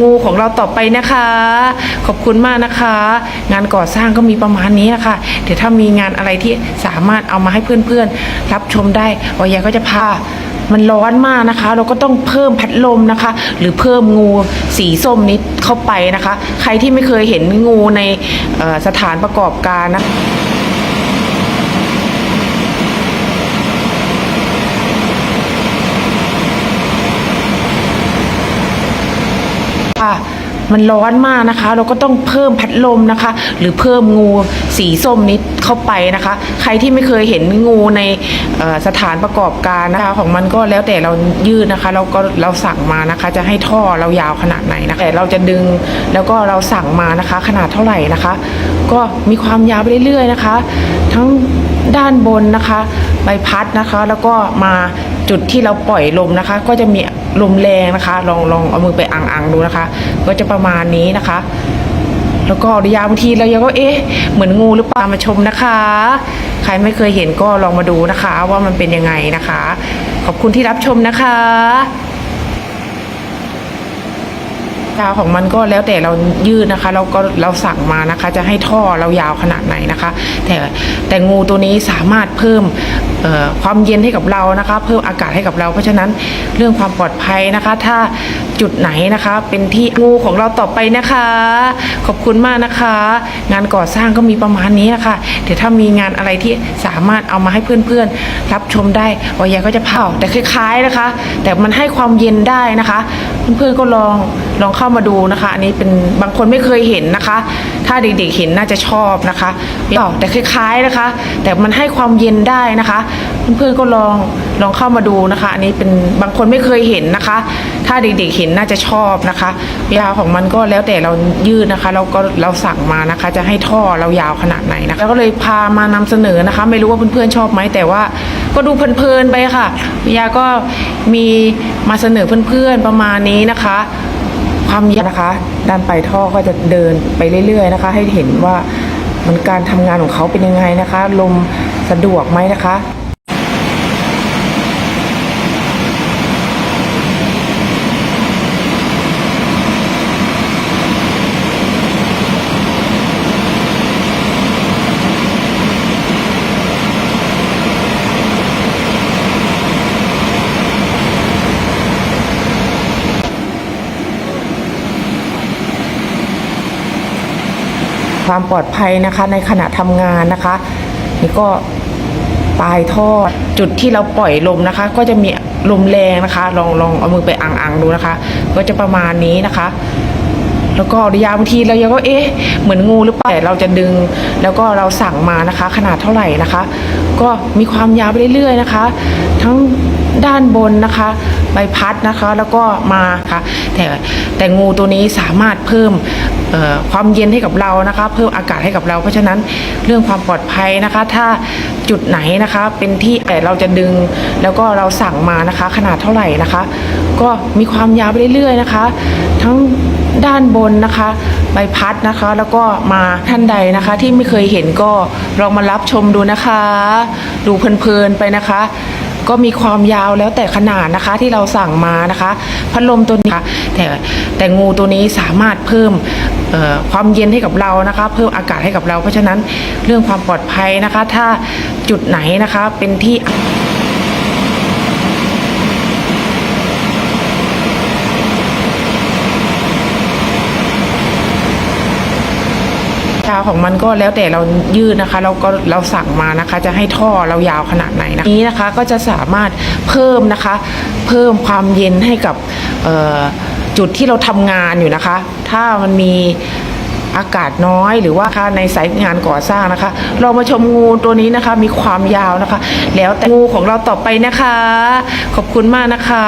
งูของเราต่อไปนะคะ ขอบคุณมากนะคะ งานก่อสร้างก็มีประมาณนี้นะคะเดี๋ยวถ้ามีงานอะไรที่สามารถเอามาให้เพื่อนๆ รับชมได้วายาก็จะพามันร้อนมากนะคะ เราก็ต้องเพิ่มพัดลมนะคะ หรือเพิ่มงูสีส้มนี้เข้าไปนะคะ ใครที่ไม่เคยเห็นงูในสถานประกอบการนะ ค่ะ มันร้อนมากนะคะ เราก็ต้องเพิ่มพัดลมนะคะ หรือเพิ่มงูสีส้มนี้เข้าไปนะคะ ใครที่ไม่เคยเห็นงูในสถานประกอบการนะคะ ของมันก็แล้วแต่เรายืดนะคะเราก็เราสั่งมานะคะ จะให้ท่อเรายาวขนาดไหนนะคะแต่เราจะดึงแล้วก็เราสั่งมานะคะ ขนาดเท่าไหร่นะคะ ก็มีความยาวไปเรื่อยๆนะคะ ทั้งด้านบนนะคะ ใบพัดนะคะ แล้วก็มาจุดที่เราปล่อยลมนะคะ ก็จะมี ลมแรงนะคะ ลองลองเอามือไปอังๆดูนะคะ ก็จะประมาณนี้นะคะ แล้วก็ระยะบางทีเรายังก็เอ๊ะเหมือนงูหรือเปล่ามาชมนะคะ ใครไม่เคยเห็นก็ลองมาดูนะคะ ว่ามันเป็นยังไงนะคะ ขอบคุณที่รับชมนะคะยาวของมันก็แล้วแต่เรายืดนะคะ เราก็เราสั่งมานะคะ จะให้ท่อเรายาวขนาดไหนนะคะ แต่แต่งูตัวนี้สามารถเพิ่มความเย็นให้กับเรานะคะ เพิ่มอากาศให้กับเรา เพราะฉะนั้นเรื่องความปลอดภัยนะคะ ถ้าจุดไหนนะคะเป็นที่งูของเราต่อไปนะคะ ขอบคุณมากนะคะ งานก่อสร้างก็มีประมาณนี้นะคะเดี๋ยวถ้ามีงานอะไรที่สามารถเอามาให้เพื่อนๆ รับชมได้วายาก็จะเผาแต่คล้ายๆนะคะ แต่มันให้ความเย็นได้นะคะ เพื่อนๆก็ลองลองเข้ามาดูนะคะ อันนี้เป็นบางคนไม่เคยเห็นนะคะ ถ้าเด็กๆเห็นน่าจะชอบนะคะแต่คล้ายๆนะคะ แต่มันให้ความเย็นได้นะคะ เพื่อนๆก็ลองลองเข้ามาดูนะคะ อันนี้เป็นบางคนไม่เคยเห็นนะคะ ถ้าเด็กๆเห็นน่าจะชอบนะคะยาวของมันก็แล้วแต่เรายืดนะคะเราก็เราสั่งมานะคะ จะให้ท่อเรายาวขนาดไหนนะคะแล้วก็เลยพามานำเสนอนะคะ ไม่รู้ว่าเพื่อนๆชอบไหมแต่ว่าก็ดูเพลินๆไปค่ะยาก็มีมาเสนอเพื่อนๆประมาณนี้นะคะ ความยาวนะคะด้านปลายท่อก็จะเดินไปเรื่อย ๆ นะคะ ให้เห็นว่ามันการทำงานของเขาเป็นยังไงนะคะ ลมสะดวกไหมนะคะ ความปลอดภัยนะคะ ในขณะทำงานนะคะ นี่ก็ปลายท่อจุดที่เราปล่อยลมนะคะ ก็จะมีลมแรงนะคะ ลองลองเอามือไปอังๆดูนะคะ ก็จะประมาณนี้นะคะ แล้วก็ระยะบางทีเรายังก็เอ๊ะเหมือนงูหรือเปล่าเราจะดึง แล้วก็เราสั่งมานะคะ ขนาดเท่าไหร่นะคะ ก็มีความยาวไปเรื่อยๆนะคะ ทั้ง ด้านบนนะคะใบพัดนะคะแล้วก็มาค่ะแต่แต่งูตัวนี้สามารถเพิ่มความเย็นให้กับเรานะคะ เพิ่มอากาศให้กับเรา เพราะฉะนั้นเรื่องความปลอดภัยนะคะ ถ้าจุดไหนนะคะเป็นที่แต่เราจะดึงแล้วก็เราสั่งมานะคะ ขนาดเท่าไหร่นะคะ ก็มีความยาวไปเรื่อยๆนะคะ ทั้งด้านบนนะคะใบพัดนะคะ แล้วก็มาท่านใดนะคะ ที่ไม่เคยเห็นก็ลองมารับชมดูนะคะ ดูเพลินๆไปนะคะ ก็มีความยาวแล้วแต่ขนาดนะคะที่เราสั่งมานะคะ พัดลมตัวนี้แต่แต่งูตัวนี้สามารถเพิ่มความเย็นให้กับเรานะคะ เพิ่มอากาศให้กับเรา เพราะฉะนั้นเรื่องความปลอดภัยนะคะ ถ้าจุดไหนนะคะเป็นที่ ยาว ของมันก็แล้วแต่เรายืดนะคะ เราก็เราสั่งมานะคะ จะให้ท่อเรายาวขนาดไหนนะนี้นะคะก็จะสามารถเพิ่มนะคะ เพิ่มความเย็นให้กับจุดที่เราทำงานอยู่นะคะ ถ้ามันมี อากาศน้อยหรือว่าค่าในสายงานก่อสร้างนะคะ เรามาชมงูตัวนี้นะคะมีความยาวนะคะ แล้วแต่งูของเราต่อไปนะคะ ขอบคุณมากนะคะ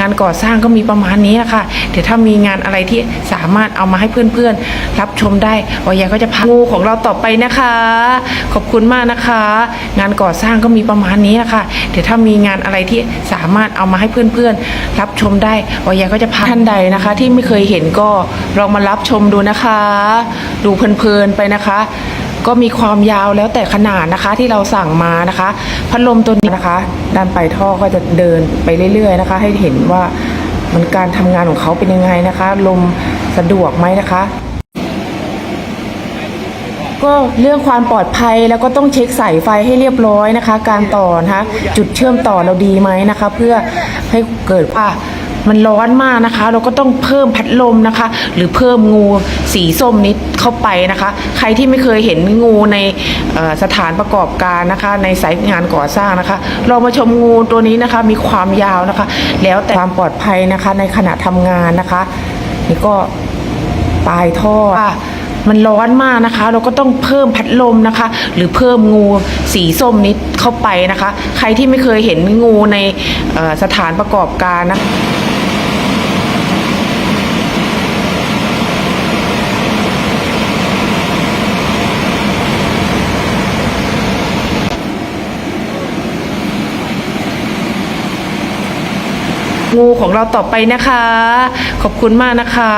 งานก่อสร้างก็มีประมาณนี้นะคะเดี๋ยวถ้ามีงานอะไรที่สามารถเอามาให้เพื่อนๆ รับชมได้วายาก็จะพางูของเราต่อไปนะคะ ขอบคุณมากนะคะ งานก่อสร้างก็มีประมาณนี้นะคะเดี๋ยวถ้ามีงานอะไรที่สามารถเอามาให้เพื่อนๆ รับชมได้วายาก็จะพาท่านใดนะคะ ที่ไม่เคยเห็นก็ลองมารับชมดูนะคะดูเพลินๆไปนะคะ ก็มีความยาวแล้วแต่ขนาดนะคะที่เราสั่งมานะคะ พัดลมตัวนี้นะคะ ด้านปลายท่อก็จะเดินไปเรื่อย ๆ นะคะ ให้เห็นว่ามันการทำงานของเขาเป็นยังไงนะคะ ลมสะดวกไหมนะคะก็เรื่องความปลอดภัยแล้วก็ต้องเช็คสายไฟให้เรียบร้อยนะคะ การต่อนะคะจุดเชื่อมต่อเราดีไหมนะคะ เพื่อให้เกิดว่า มันร้อนมากนะคะ เราก็ต้องเพิ่มพัดลมนะคะ หรือเพิ่มงูสีส้มนิดเข้าไปนะคะ ใครที่ไม่เคยเห็นงูในสถานประกอบการนะคะ ในสายงานก่อสร้างนะคะ เรามาชมงูตัวนี้นะคะ มีความยาวนะคะ แล้วแต่ความปลอดภัยนะคะ ในขณะทำงานนะคะ นี่ก็ปลายท่อมันร้อนมากนะคะ เราก็ต้องเพิ่มพัดลมนะคะ หรือเพิ่มงูสีส้มนิดเข้าไปนะคะ ใครที่ไม่เคยเห็นงูในสถานประกอบการนะ งูของเราต่อไปนะคะ ขอบคุณมากนะคะ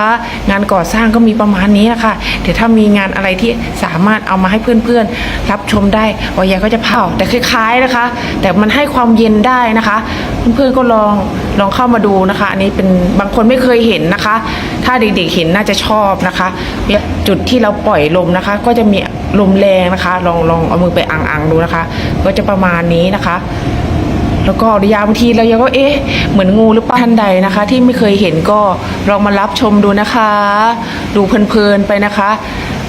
งานก่อสร้างก็มีประมาณนี้นะคะเดี๋ยวถ้ามีงานอะไรที่สามารถเอามาให้เพื่อนๆ รับชมได้วายาก็จะเผาแต่คล้ายๆนะคะ แต่มันให้ความเย็นได้นะคะ เพื่อนๆก็ลองลองเข้ามาดูนะคะ อันนี้เป็นบางคนไม่เคยเห็นนะคะ ถ้าเด็กๆเห็นน่าจะชอบนะคะ จุดที่เราปล่อยลมนะคะ ก็จะมีลมแรงนะคะ ลองลองเอามือไปอังๆดูนะคะ ก็จะประมาณนี้นะคะ แล้วก็ระยะบางทีเรายังก็เอ๊ะเหมือนงูหรือเปล่าท่านใดนะคะ ที่ไม่เคยเห็นก็ลองมารับชมดูนะคะ ดูเพลินๆไปนะคะ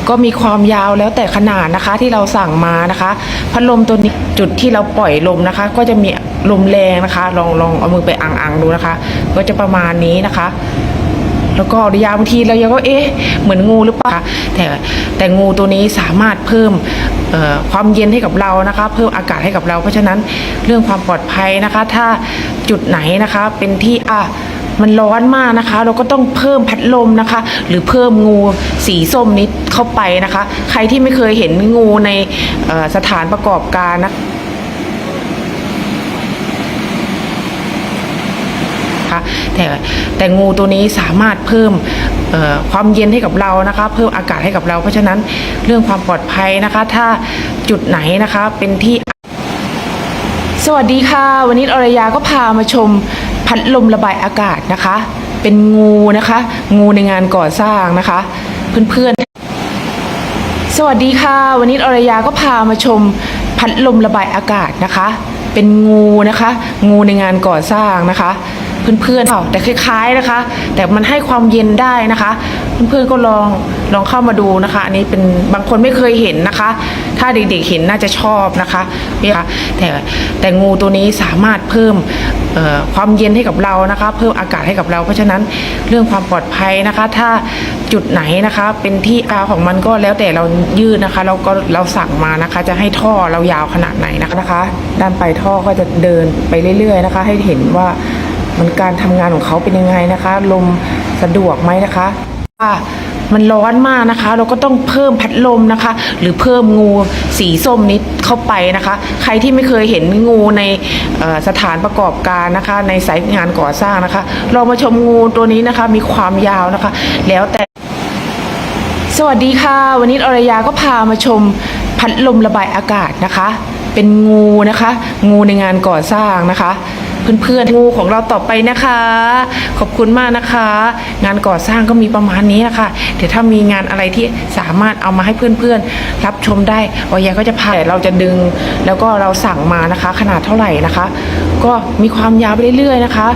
ก็มีความยาวแล้วแต่ขนาดนะคะที่เราสั่งมานะคะพัดลมตัวนี้จุดที่เราปล่อยลมนะคะ ก็จะมีลมแรงนะคะ ลองลองเอามือไปอังๆดูนะคะ ก็จะประมาณนี้นะคะ แล้วก็ระยะบางทีเรายังก็เอ๊ะเหมือนงูหรือเปล่าแต่แต่งูตัวนี้สามารถเพิ่มความเย็นให้กับเรานะคะ เพิ่มอากาศให้กับเรา เพราะฉะนั้นเรื่องความปลอดภัยนะคะ ถ้าจุดไหนนะคะเป็นที่อะมันร้อนมากนะคะ เราก็ต้องเพิ่มพัดลมนะคะ หรือเพิ่มงูสีส้มนิดเข้าไปนะคะ ใครที่ไม่เคยเห็นงูในสถานประกอบการนะ นะคะ แต่แต่งูตัวนี้สามารถเพิ่มความเย็นให้กับเรานะคะ เพิ่มอากาศให้กับเรา เพราะฉะนั้นเรื่องความปลอดภัยนะคะ ถ้าจุดไหนนะคะเป็นที่สวัสดีค่ะ วันนี้อรยาก็พามาชมพัดลมระบายอากาศนะคะ เป็นงูนะคะ งูในงานก่อสร้างนะคะ เพื่อนๆ สวัสดีค่ะ วันนี้อรยาก็พามาชมพัดลมระบายอากาศนะคะ เป็นงูนะคะ งูในงานก่อสร้างนะคะ เพื่อนๆเปล่าแต่คล้ายๆนะคะ แต่มันให้ความเย็นได้นะคะ เพื่อนๆก็ลองลองเข้ามาดูนะคะ อันนี้เป็นบางคนไม่เคยเห็นนะคะ ถ้าเด็กๆเห็นน่าจะชอบนะคะนี่ยแต่แต่งูตัวนี้สามารถเพิ่มความเย็นให้กับเรานะคะ เพิ่มอากาศให้กับเรา เพราะฉะนั้นเรื่องความปลอดภัยนะคะ ถ้าจุดไหนนะคะเป็นที่อาของมันก็แล้วแต่เรายืดนะคะเราก็เราสั่งมานะคะ จะให้ท่อเรายาวขนาดไหนนะคะนะคะด้านปลายท่อก็จะเดินไปเรื่อย ๆ นะคะ ให้เห็นว่า มันการทำงานของเขาเป็นยังไงนะคะ ลมสะดวกไหมนะคะอะมันร้อนมากนะคะ เราก็ต้องเพิ่มพัดลมนะคะ หรือเพิ่มงูสีส้มนิดเข้าไปนะคะ ใครที่ไม่เคยเห็นงูในสถานประกอบการนะคะ ในสายงานก่อสร้างนะคะ เรามาชมงูตัวนี้นะคะ มีความยาวนะคะ แล้วแต่ สวัสดีค่ะ วันนี้อรยาก็พามาชมพัดลมระบายอากาศนะคะ เป็นงูนะคะ งูในงานก่อสร้างนะคะ เพื่อนๆงูของเราต่อไปนะคะ ขอบคุณมากนะคะ งานก่อสร้างก็มีประมาณนี้นะคะเดี๋ยวถ้ามีงานอะไรที่สามารถเอามาให้เพื่อนๆ รับชมได้วายาก็จะพาเราจะดึง แล้วก็เราสั่งมานะคะ ขนาดเท่าไหร่นะคะ ก็มีความยาวไปเรื่อยๆนะคะ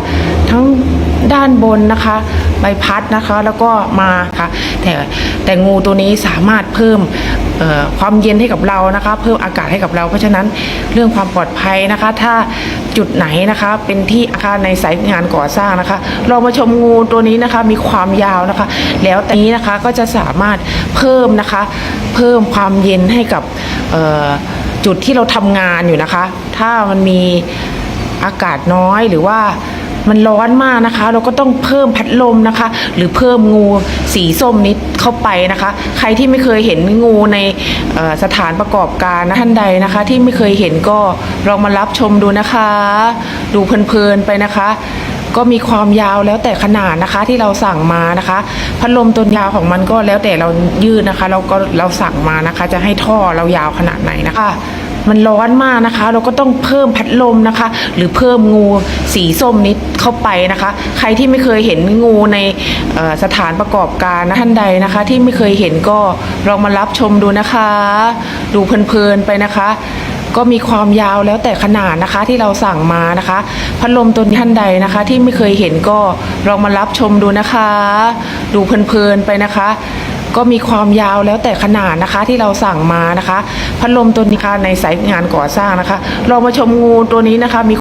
ทั้ง ด้านบนนะคะ ใบพัดนะคะแล้วก็มาค่ะแต่แต่งูตัวนี้สามารถเพิ่มความเย็นให้กับเรานะคะ เพิ่มอากาศให้กับเรา เพราะฉะนั้นเรื่องความปลอดภัยนะคะ ถ้าจุดไหนนะคะเป็นที่อาคารในสายงานก่อสร้างนะคะ เรามาชมงูตัวนี้นะคะมีความยาวนะคะ แล้วแต่นี้นะคะก็จะสามารถเพิ่มนะคะ เพิ่มความเย็นให้กับจุดที่เราทำงานอยู่นะคะ ถ้ามันมีอากาศน้อยหรือว่า มันร้อนมากนะคะ เราก็ต้องเพิ่มพัดลมนะคะ หรือเพิ่มงูสีส้มนิดเข้าไปนะคะ ใครที่ไม่เคยเห็นงูในสถานประกอบการนะท่านใดนะคะ ที่ไม่เคยเห็นก็ลองมารับชมดูนะคะ ดูเพลินๆไปนะคะก็มีความยาวแล้วแต่ขนาดนะคะที่เราสั่งมานะคะ พัดลมตัวยาวของมันก็แล้วแต่เรายืดนะคะ เราก็เราสั่งมานะคะ จะให้ท่อเรายาวขนาดไหนนะคะ มันร้อนมากนะคะ เราก็ต้องเพิ่มพัดลมนะคะ หรือเพิ่มงูสีส้มนิดเข้าไปนะคะ ใครที่ไม่เคยเห็นงูในสถานประกอบการนะท่านใดนะคะ ที่ไม่เคยเห็นก็ลองมารับชมดูนะคะ ดูเพลินๆไปนะคะก็มีความยาวแล้วแต่ขนาดนะคะที่เราสั่งมานะคะ พัดลมตัวนี้ท่านใดนะคะ ที่ไม่เคยเห็นก็ลองมารับชมดูนะคะ ดูเพลินๆไปนะคะ ก็มีความยาวแล้วแต่ขนาดนะคะที่เราสั่งมานะคะ พัดลมตัวนี้ค่ะในสายงานก่อสร้างนะคะ เรามาชมงูตัวนี้นะคะมี